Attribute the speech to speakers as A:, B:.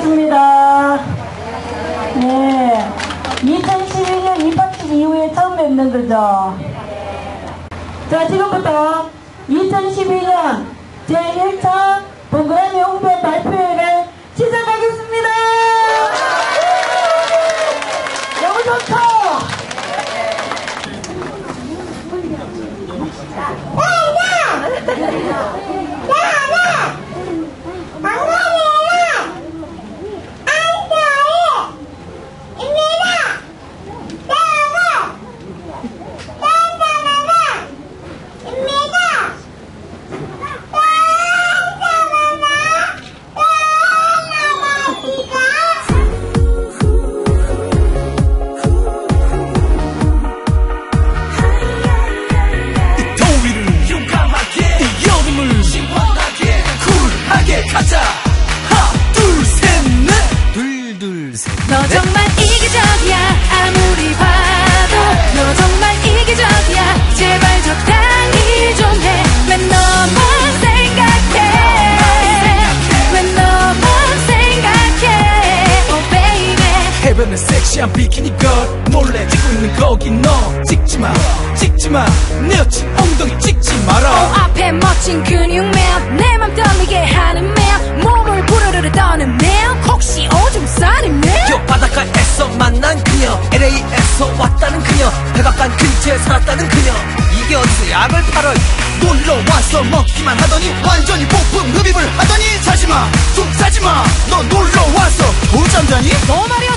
A: 반갑습니다. 네. 2011년
B: 입학식 이후에 처음 뵙는 거죠. 자, 지금부터 2011년 제1차 본그라미 홍보
C: 너 정말 이기적이야. 아무리 봐도 너 정말 이기적이야. 제발 적당히 좀 해. 왜 너만 생각해. 왜 너만 생각해. Oh baby.
B: 해변에 섹시한 비키니 걸 몰래 찍고 있는 거기 너. 찍지마 찍지마. 내 여친 놀러 와서 먹기만 하더니 완전히 폭풍 흡입을 하더니 자지마 좀 자지마. 너 놀러 와서 돌잠자니? 너 말이야.